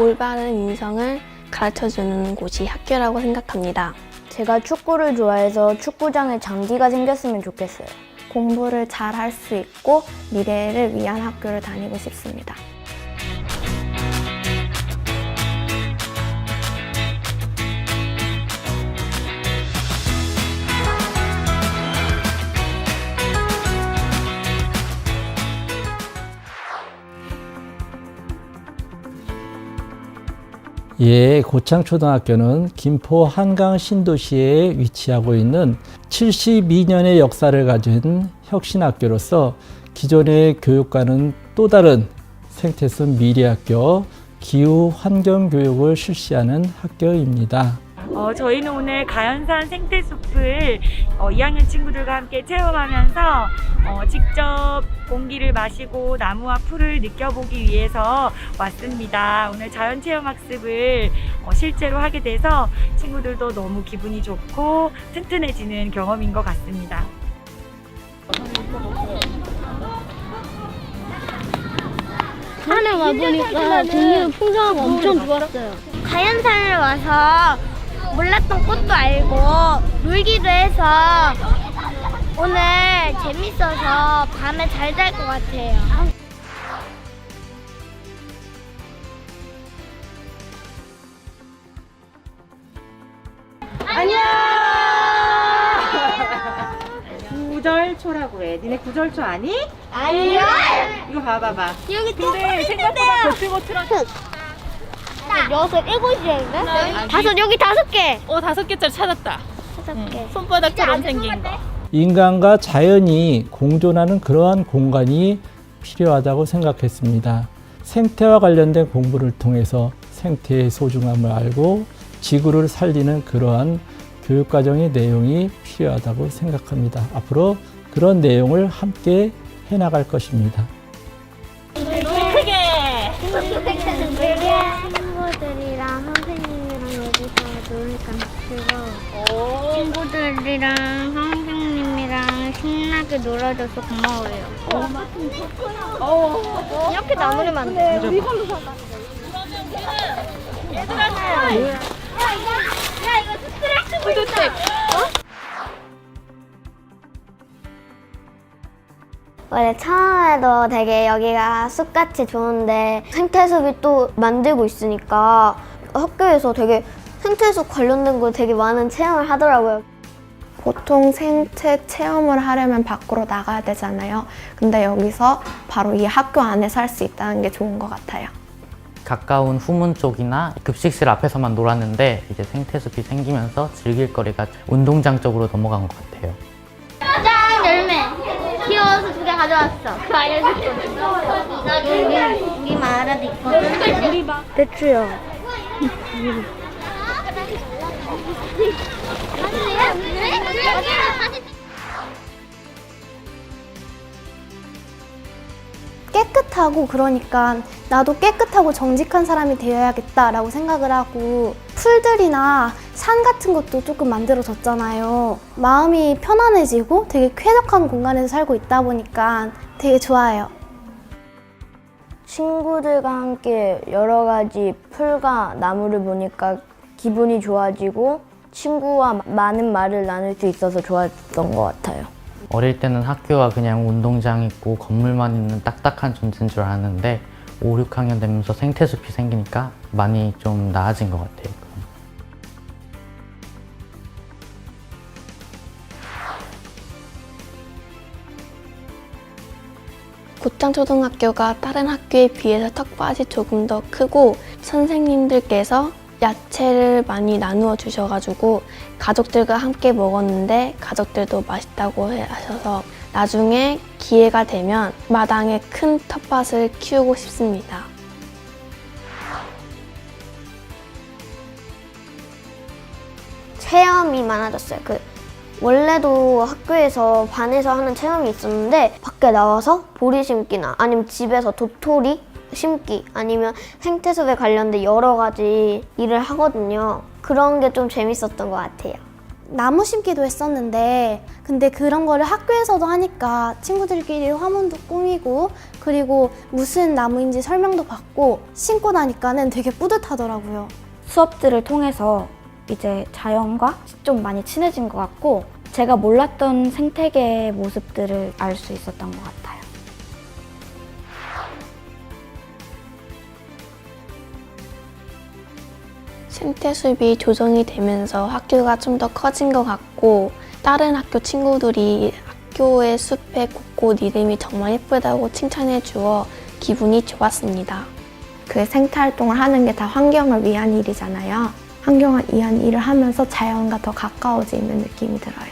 올바른 인성을 가르쳐주는 곳이 학교라고 생각합니다. 제가 축구를 좋아해서 축구장에 장기가 생겼으면 좋겠어요. 공부를 잘 할 수 있고 미래를 위한 학교를 다니고 싶습니다. 예, 고창초등학교는 김포 한강 신도시에 위치하고 있는 72년의 역사를 가진 혁신학교로서 기존의 교육과는 또 다른 생태숲 미래학교 기후 환경 교육을 실시하는 학교입니다. 어, 저희는 오늘 가연산 생태숲을 어, 2학년 친구들과 함께 체험하면서 어, 직접 공기를 마시고 나무와 풀을 느껴보기 위해서 왔습니다. 오늘 자연 체험 학습을 어, 실제로 하게 돼서 친구들도 너무 기분이 좋고 튼튼해지는 경험인 것 같습니다. 산에 와보니까 공기는 풍성하고 엄청 좋았어요. 가연산을 와서 몰랐던 꽃도 알고 놀기도 해서 오늘 재밌어서 밤에 잘 잘 것 같아요. 구절초라고 해. 니네 구절초 아니? 아니요. 이거 봐봐봐. 여기 또 근데 생각보다 거칠거칠한 여섯 일곱이인가? 다섯 여기 다섯 개. 어 다섯 개짜리 찾았다. 다섯 개. 손바닥처럼 생긴 거. 인간과 자연이 공존하는 그러한 공간이 필요하다고 생각했습니다. 생태와 관련된 공부를 통해서 생태의 소중함을 알고 지구를 살리는 그러한 교육과정의 내용이 필요하다고 생각합니다. 앞으로 그런 내용을 함께 해나갈 것입니다. 친구들이랑 선생님이랑 신나게 놀아줘서 고마워요. 이렇게 나누면 안 돼. 야 이거 스트레스 풀다. 원래 처음에도 되게 여기가 숲같이 좋은데 생태숲이 또 만들고 있으니까 학교에서 되게 생태숲 관련된 거 되게 많은 체험을 하더라고요. 보통 생태 체험을 하려면 밖으로 나가야 되잖아요. 근데 여기서 바로 이 학교 안에서 할 수 있다는 게 좋은 것 같아요. 가까운 후문 쪽이나 급식실 앞에서만 놀았는데 이제 생태숲이 생기면서 즐길 거리가 운동장 쪽으로 넘어간 것 같아요. 짠 열매. 귀여워서 두 개 가져왔어. 그 알려줬거든. 여기 우리 마을에도 있거든. 배추요. 깨끗하고 그러니까 나도 깨끗하고 정직한 사람이 되어야겠다라고 생각을 하고 풀들이나 산 같은 것도 조금 만들어졌잖아요. 마음이 편안해지고 되게 쾌적한 공간에서 살고 있다 보니까 되게 좋아요. 친구들과 함께 여러 가지 풀과 나무를 보니까 기분이 좋아지고 친구와 많은 말을 나눌 수 있어서 좋았던 것 같아요. 어릴 때는 학교가 그냥 운동장 있고 건물만 있는 딱딱한 존재인 줄 알았는데 5, 6학년 되면서 생태숲이 생기니까 많이 좀 나아진 것 같아요. 고창초등학교가 다른 학교에 비해서 텃밭이 조금 더 크고 선생님들께서 야채를 많이 나누어 주셔가지고 가족들과 함께 먹었는데 가족들도 맛있다고 해- 하셔서 나중에 기회가 되면 마당에 큰 텃밭을 키우고 싶습니다. 체험이 많아졌어요. 그 원래도 학교에서 반에서 하는 체험이 있었는데 밖에 나와서 보리 심기나 아니면 집에서 도토리 심기 아니면 생태숲에 관련된 여러 가지 일을 하거든요. 그런 게 좀 재밌었던 것 같아요. 나무 심기도 했었는데 근데 그런 거를 학교에서도 하니까 친구들끼리 화문도 꾸미고 그리고 무슨 나무인지 설명도 받고 심고 나니까는 되게 뿌듯하더라고요. 수업들을 통해서 이제 자연과 좀 많이 친해진 것 같고 제가 몰랐던 생태계의 모습들을 알 수 있었던 것 같아요. 생태숲이 조성이 되면서 학교가 좀 더 커진 것 같고 다른 학교 친구들이 학교의 숲의 곳곳 이름이 정말 예쁘다고 칭찬해 주어 기분이 좋았습니다. 그 생태 활동을 하는 게 다 환경을 위한 일이잖아요. 환경을 위한 일을 하면서 자연과 더 가까워지는 느낌이 들어요.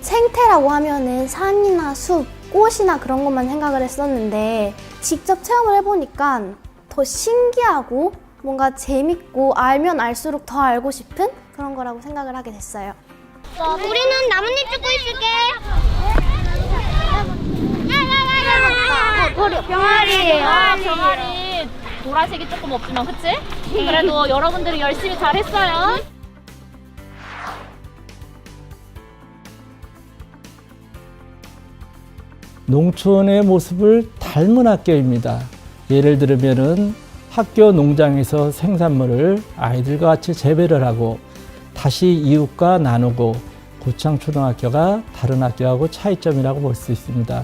생태라고 하면은 산이나 숲, 꽃이나 그런 것만 생각을 했었는데 직접 체험을 해보니까 더 신기하고 뭔가 재밌고 알면 알수록 더 알고 싶은 그런 거라고 생각을 하게 됐어요. 우리는 나뭇잎 뜯고 있을게. 버려. 병아리. 아, 병아리 보라색이 조금 없지만 그치? 그래도 여러분들이 열심히 잘했어요. 농촌의 모습을 닮은 학교입니다. 예를 들면은 학교 농장에서 생산물을 아이들과 같이 재배를 하고 다시 이웃과 나누고 고창 초등학교가 다른 학교하고 차이점이라고 볼 수 있습니다.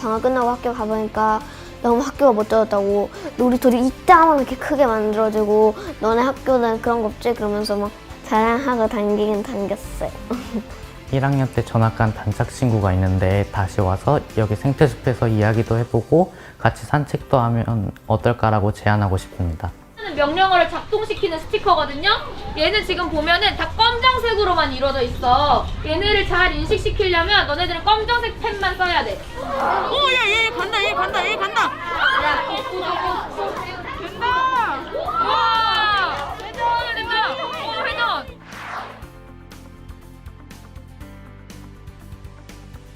방학 끝나고 학교 가보니까 너무 학교가 멋져졌다고 놀이터를 이따만하게 크게 만들어주고 너네 학교는 그런 거 없지? 그러면서 막 자랑하고 당기긴 당겼어요. 1학년 때 전학 간 단짝 친구가 있는데 다시 와서 여기 생태숲에서 이야기도 해보고 같이 산책도 하면 어떨까라고 제안하고 싶습니다. 명령어를 작동시키는 스티커거든요. 얘는 지금 보면은 다 검정색으로만 이루어져 있어. 얘네를 잘 인식시키려면 너네들은 검정색 펜만 써야 돼. 오,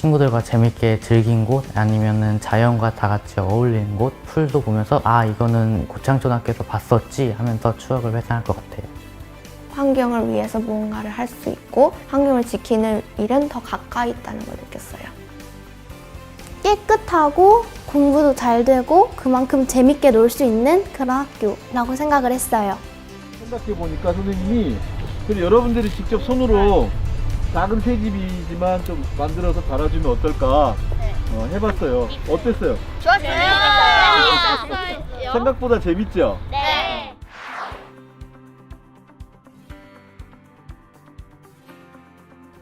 친구들과 재밌게 즐긴 곳 아니면은 자연과 다 같이 어울리는 곳 풀도 보면서 아 이거는 고창초등학교에서 봤었지 하면서 추억을 회상할 것 같아요. 환경을 위해서 무언가를 할 수 있고 환경을 지키는 일은 더 가까이 있다는 걸 느꼈어요. 깨끗하고 공부도 잘 되고 그만큼 재밌게 놀 수 있는 그런 학교라고 생각을 했어요. 생각해 보니까 선생님이 여러분들이 직접 손으로 작은 새집이지만 좀 만들어서 달아주면 어떨까 어, 해봤어요. 어땠어요? 좋았어요. 생각보다 재밌죠? 네.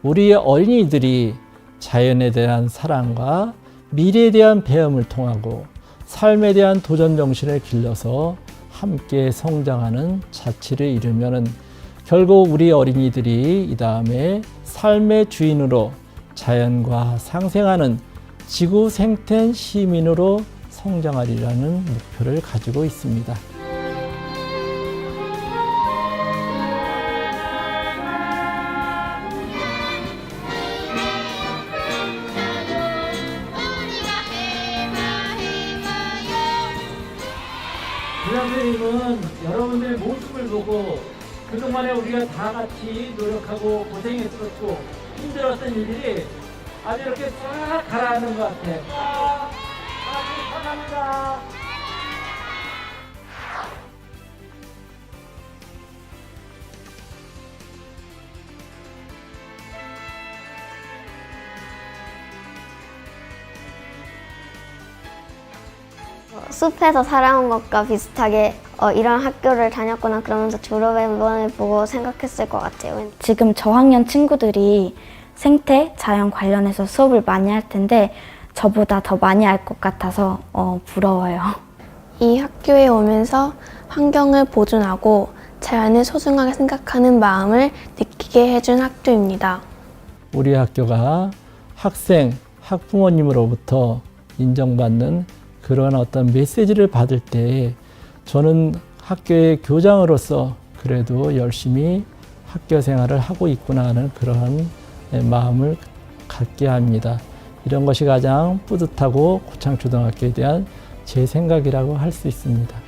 우리 어린이들이 자연에 대한 사랑과 미래에 대한 배움을 통하고 삶에 대한 도전 정신을 길러서 함께 성장하는 자치를 이루면은 결국 우리 어린이들이 이 다음에 삶의 주인으로 자연과 상생하는 지구 생태 시민으로 성장하리라는 목표를 가지고 있습니다. 선생님은 여러분들의 모습을 보고 그동안에 우리가 다 같이 노력하고 고생했었고 힘들었던 일들이 아주 이렇게 싹 가라앉는 것 같아요. 아, 아주 사랑합니다. 숲에서 살아온 것과 비슷하게 어, 이런 학교를 다녔구나 그러면서 졸업 앨범을 보고 생각했을 것 같아요. 지금 저학년 친구들이 생태, 자연 관련해서 수업을 많이 할 텐데 저보다 더 많이 알 것 같아서 어, 부러워요. 이 학교에 오면서 환경을 보존하고 자연을 소중하게 생각하는 마음을 느끼게 해준 학교입니다. 우리 학교가 학생, 학부모님으로부터 인정받는 그런 어떤 메시지를 받을 때 저는 학교의 교장으로서 그래도 열심히 학교 생활을 하고 있구나 하는 그러한 마음을 갖게 합니다. 이런 것이 가장 뿌듯하고 고창초등학교에 대한 제 생각이라고 할 수 있습니다.